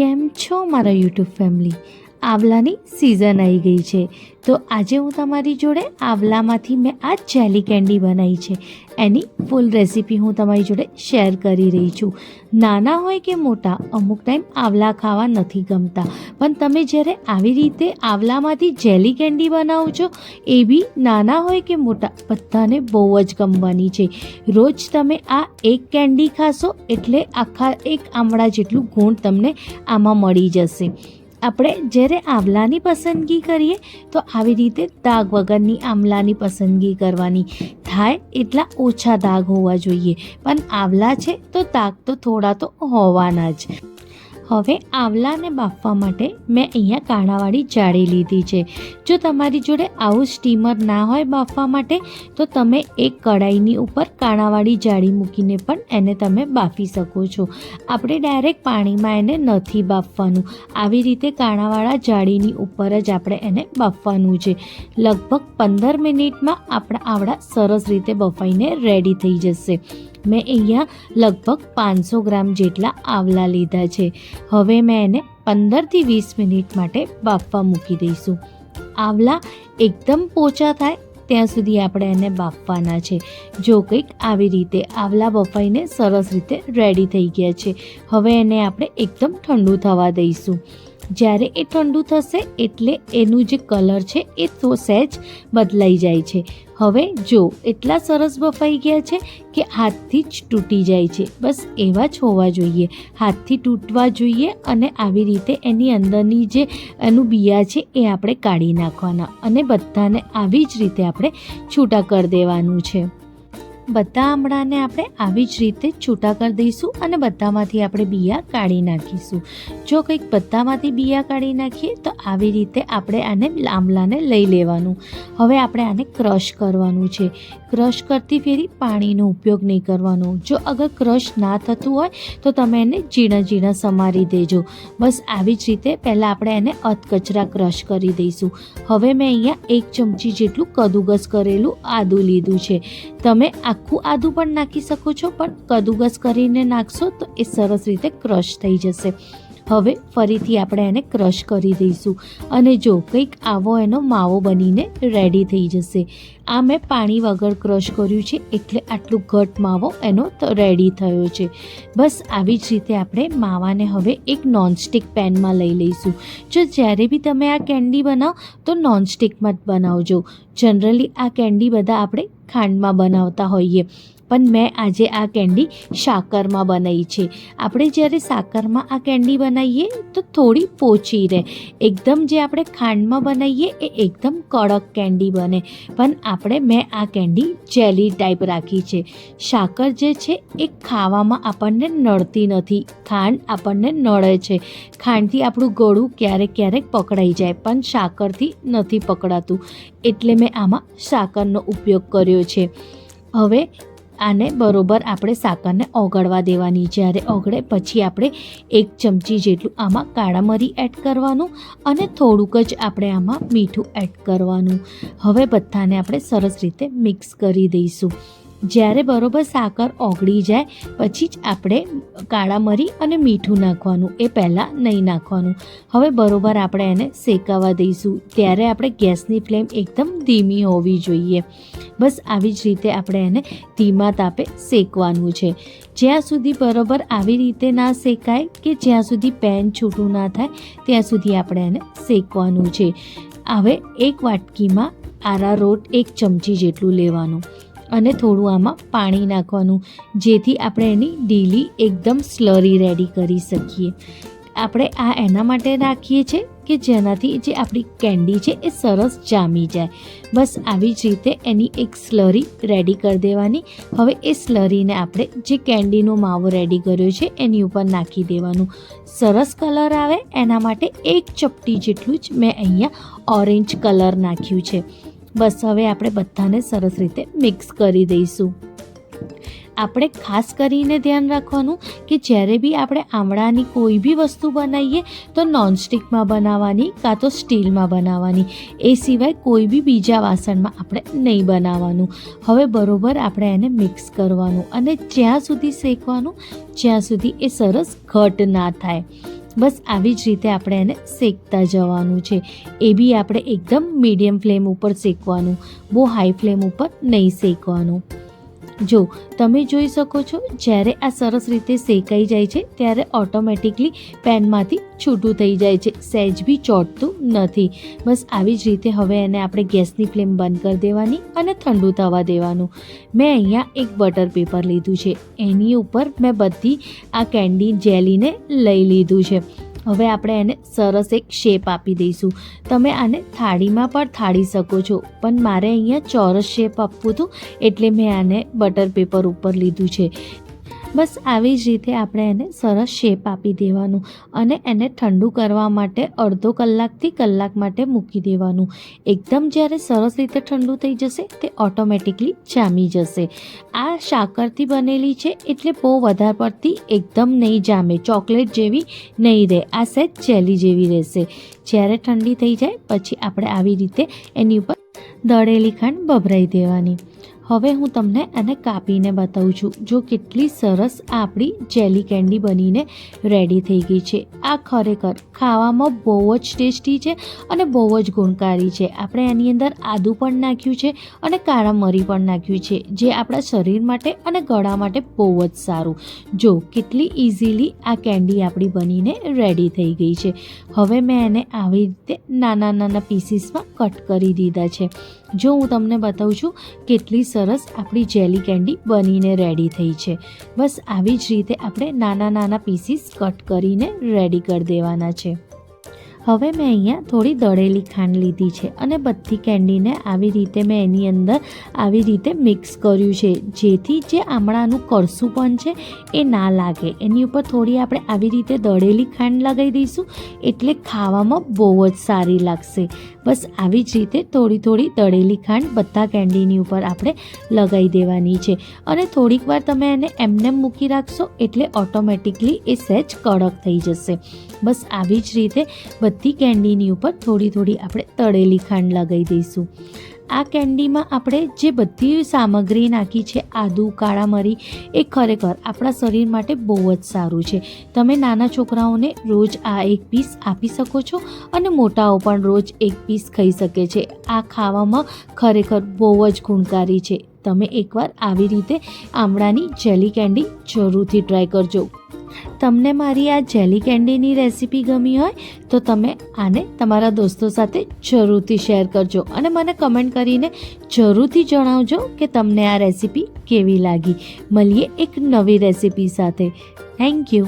કેમ છો મારા યુટ્યુબ ફેમિલી? આંવલાની સિઝન આવી ગઈ છે. તો આજે હું તમારી જોડે આંવલામાંથી મેં આ જેલી કેન્ડી બનાવી છે. એની ફૂલ રેસીપી હું તમારી જોડે શેર કરી રહી છું. નાના હોય કે મોટા, અમુક ટાઈમ આંવલા ખાવા નથી ગમતા. પણ તમે જ્યારે આવી રીતે આંવલામાંથી જેલી કેન્ડી બનાવો છો, એ બી નાના હોય કે મોટા, બધાને બહુ જ ગમવાની છે. રોજ તમે આ એક કેન્ડી ખાશો એટલે આખા એક આમળા જેટલું ગુણ તમને આમાં મળી જશે. આપણે જ્યારે આંવલાની પસંદગી કરીએ, તો આવી રીતે દાગ વગરની આંબલાની પસંદગી કરવાની. થાય એટલા ઓછા દાગ હોવા જોઈએ. પણ આંવલા છે તો દાગ તો થોડા તો હોવાના જ. હવે આંવલાને બાફવા માટે મેં અહીંયા કાણાવાળી જાળી લીધી છે. જો તમારી જોડે આવું સ્ટીમર ના હોય બાફવા માટે, તો તમે એક કડાઈની ઉપર કાણાવાળી જાળી મૂકીને પણ એને તમે બાફી શકો છો. આપણે ડાયરેક્ટ પાણીમાં એને નથી બાફવાનું. આવી રીતે કાણાવાળા જાળીની ઉપર જ આપણે એને બાફવાનું છે. લગભગ પંદર મિનિટમાં આપણા આવડા સરસ રીતે બફાઈને રેડી થઈ જશે. મેં અહીંયા લગભગ પાંચસો ગ્રામ જેટલા આંવલા લીધા છે. હવે મેં એને પંદરથી વીસ મિનિટ માટે બાફવા મૂકી દઈશું. આંવલા એકદમ પોચા થાય ત્યાં સુધી આપણે એને બાફવાના છે. જો કંઈક આવી રીતે આંવલા બફાઈને સરસ રીતે રેડી થઈ ગયા છે. હવે એને આપણે એકદમ ઠંડુ થવા દઈશું. જ્યારે એ ઠંડુ થશે એટલે એનું જે કલર છે એ તો સહેજ બદલાઈ જાય છે. હવે જો એટલા સરસ બફાઈ ગયા છે કે હાથથી જ તૂટી જાય છે. બસ એવા જ હોવા જોઈએ. હાથથી તૂટવા જોઈએ અને આવી રીતે એની અંદરની જે એનું બિયા છે એ આપણે કાઢી નાખવાના અને બધાને આવી જ રીતે આપણે છૂટા કરી દેવાનું છે. બધા આમળાને આપણે આવી જ રીતે છૂટા કરી દઈશું અને બધામાંથી આપણે બિયા કાઢી નાખીશું. જો કંઈક બધામાંથી બિયા કાઢી નાખીએ, તો આવી રીતે આપણે આને આમલાને લઈ લેવાનું. હવે આપણે આને ક્રશ કરવાનું છે. ક્રશ કરતી ફેરી પાણીનો ઉપયોગ નહીં કરવાનો. જો અગર ક્રશ ના થતું હોય, તો તમે એને ઝીણા ઝીણા સમારી દેજો. બસ આવી જ રીતે પહેલાં આપણે એને અધકચરા ક્રશ કરી દઈશું. હવે મેં અહીંયા એક ચમચી જેટલું કદુગસ કરેલું આદું લીધું છે. તમે આખું આદું પણ નાખી શકો છો, પણ કદુગસ કરીને નાખશો તો એ સરસ રીતે ક્રશ થઈ જશે. હવે ફરીથી આપણે એને ક્રશ કરી દઈશું. અને જો કંઈક આવો એનો માવો બનીને રેડી થઈ જશે. આ મેં પાણી વગર ક્રશ કર્યું છે, એટલે આટલું ઘટ માવો એનો રેડી થયો છે. બસ આવી જ રીતે આપણે માવાને હવે એક નોનસ્ટિક પેનમાં લઈ લઈશું. જો જ્યારે બી તમે આ કેન્ડી બનાવો, તો નોનસ્ટિકમાં જ બનાવજો. જનરલી આ કેન્ડી બધા આપણે ખાંડમાં બનાવતા હોઈએ. પણ મેં આજે આ કેન્ડી સાકરમાં બનાવી છે. આપણે જ્યારે સાકરમાં આ કેન્ડી બનાવીએ તો થોડી પોચી રહે. એકદમ જે આપણે ખાંડમાં બનાવીએ એ એકદમ કડક કેન્ડી બને. પણ આપણે મેં આ કેન્ડી જેલી ટાઈપ રાખી છે. સાકર જે છે એ ખાવામાં આપણને નડતી નથી. ખાંડ આપણને નડે છે. ખાંડથી આપણું ગળું ક્યારેક ક્યારેક પકડાઈ જાય, પણ સાકરથી નથી પકડાતું. એટલે મેં આમાં સાકરનો ઉપયોગ કર્યો છે. હવે આને બરોબર આપણે સાકરને ઓગળવા દેવાની. જ્યારે ઓગળે પછી આપણે એક ચમચી જેટલું આમાં કાળા મરી એડ કરવાનું અને થોડુંક જ આપણે આમાં મીઠું એડ કરવાનું. હવે બધાને આપણે સરસ રીતે મિક્સ કરી દઈશું. જ્યારે બરોબર સાકર ઓગળી જાય, પછી જ આપણે કાળા મરી અને મીઠું નાખવાનું. એ પહેલાં નહીં નાખવાનું. હવે બરોબર આપણે એને શેકાવા દઈશું. ત્યારે આપણે ગેસની ફ્લેમ એકદમ ધીમી હોવી જોઈએ. બસ આવી જ રીતે આપણે એને ધીમા તાપે શેકવાનું છે. જ્યાં સુધી બરોબર આવી રીતે ના શેકાય કે જ્યાં સુધી પેન છૂટું ના થાય, ત્યાં સુધી આપણે એને શેકવાનું છે. હવે એક વાટકીમાં આરારોટ એક ચમચી જેટલું લેવાનું. અને થોડું આમાં પાણી નાખવાનું, જેથી આપણે એની ઢીલી એકદમ સ્લરી રેડી કરી શકીએ. આપણે આ એના માટે રાખીએ છીએ કે જેનાથી જે આપણી કેન્ડી છે એ સરસ જામી જાય. બસ આવી જ રીતે એની એક સ્લરી રેડી કરી દેવાની. હવે એ સ્લરીને આપણે જે કેન્ડીનો માવો રેડી કર્યો છે એની ઉપર નાખી દેવાનું. સરસ કલર આવે એના માટે એક ચપટી જેટલું જ મેં અહીંયા ઓરેન્જ કલર નાખ્યું છે. બસ હવે આપણે બધાને સરસ રીતે મિક્સ કરી દઈશું. આપણે ખાસ કરીને ધ્યાન રાખવાનું કે જ્યારે બી આપણે આમળાની કોઈ બી વસ્તુ બનાવીએ તો નોનસ્ટિકમાં બનાવવાની કાં તો સ્ટીલમાં બનાવવાની. એ સિવાય કોઈ બી બીજા વાસણમાં આપણે નહીં બનાવવાનું. હવે બરોબર આપણે એને મિક્સ કરવાનું અને જ્યાં સુધી શેકવાનું, જ્યાં સુધી એ સરસ ઘટ ના થાય. બસ આવી જ રીતે આપણે એને શેકતા જવાનું છે. એ બી આપણે એકદમ મીડિયમ ફ્લેમ ઉપર શેકવાનું, બહુ હાઈ ફ્લેમ ઉપર નહીં શેકવાનું. જો તમે જોઈ શકો છો, જ્યારે આ સરસ રીતે શેકાઈ જાય છે, ત્યારે ઓટોમેટિકલી પેનમાંથી છૂટું થઈ જાય છે. સહેજ બી ચોંટતું નથી. બસ આવી જ રીતે હવે એને આપણે ગેસની ફ્લેમ બંધ કરી દેવાની અને ઠંડુ થવા દેવાનું. મેં અહીંયા એક બટર પેપર લીધું છે. એની ઉપર મેં બધી આ કેન્ડી જેલીને લઈ લીધું છે. હવે આપણે એને સરસ એક શેપ આપી દઈશું. તમે આને થાળીમાં પણ થાળી શકો છો, પણ મારે અહીંયા ચોરસ શેપ આપવું હતું, એટલે મેં આને બટર પેપર ઉપર લીધું છે. બસ આવી જ રીતે આપણે એને સરસ શેપ આપી દેવાનું અને એને ઠંડુ કરવા માટે અડધો કલાકથી કલાક માટે મૂકી દેવાનું. એકદમ જ્યારે સરસ રીતે ઠંડુ થઈ જશે, તે ઓટોમેટિકલી જામી જશે. આ સાકરથી બનેલી છે એટલે બહુ વધારે પડતી એકદમ નહીં જામે, ચોકલેટ જેવી નહીં રહે, આ સહેજ જેલી જેવી રહેશે. જ્યારે ઠંડી થઈ જાય, પછી આપણે આવી રીતે એની ઉપર દળેલી ખાંડ ભભરાઈ દેવાની. હવે હું તમને આને કાપીને બતાવું છું. જો કેટલી સરસ આપણી જેલી કેન્ડી બનીને રેડી થઈ ગઈ છે. આ ખરેખર ખાવામાં બહુ જ ટેસ્ટી છે અને બહુ જ ગુણકારી છે. આપણે એની અંદર આદું પણ નાખ્યું છે અને કાળા મરી પણ નાખ્યું છે, જે આપણા શરીર માટે અને ગળા માટે બહુ જ સારું. જો કેટલી ઇઝીલી આ કેન્ડી આપણી બનીને રેડી થઈ ગઈ છે. હવે મેં એને આવી રીતે નાના નાના પીસીસમાં કટ કરી દીધા છે. જો હું તમને બતાવું છું, કેટલી સરસ આપણી જેલી કેન્ડી બનીને રેડી થઈ છે. બસ આવી જ રીતે આપણે નાના નાના પીસીસ કટ કરીને રેડી કરી દેવાના છે. હવે મેં અહીંયા થોડી દળેલી ખાંડ લીધી છે અને બધી કેન્ડીને આવી રીતે મેં એની અંદર આવી રીતે મિક્સ કર્યું છે. જેથી જે આમળાનું કરસું છે એ ના લાગે. એની ઉપર થોડી આપણે આવી રીતે દળેલી ખાંડ લગાવી દઈશું એટલે ખાવામાં બહુ જ સારી લાગશે. બસ આવી જ રીતે થોડી થોડી તળેલી ખાંડ બધા કેન્ડીની ઉપર આપણે લગાવી દેવાની છે. અને થોડીક વાર તમે એને એમનેમ મૂકી રાખશો એટલે ઓટોમેટિકલી એ સહેજ કડક થઈ જશે. બસ આવી જ રીતે બધી કેન્ડીની ઉપર થોડી થોડી આપણે તળેલી ખાંડ લગાવી દઈશું. આ કેન્ડીમાં આપણે જે બધી સામગ્રી નાખી છે, આદુ, કાળા મરી, એ ખરેખર આપણા શરીર માટે બહુ જ સારું છે. તમે નાના છોકરાઓને રોજ આ એક પીસ આપી શકો છો અને મોટાઓ પણ રોજ એક પીસ ખાઈ શકે છે. આ ખાવામાં ખરેખર બહુ જ ગુણકારી છે. તમે એકવાર આવી રીતે આમળાની જેલી કેન્ડી જરૂરથી ટ્રાય કરજો. તમને મારી આ જેલી કેન્ડીની રેસીપી ગમી હોય, તો તમે આને તમારા દોસ્તો સાથે જરૂરથી શેર કરજો અને મને કમેન્ટ કરીને જરૂરથી જણાવજો કે તમને આ રેસીપી કેવી લાગી. મળીએ એક નવી રેસીપી સાથે. Thank you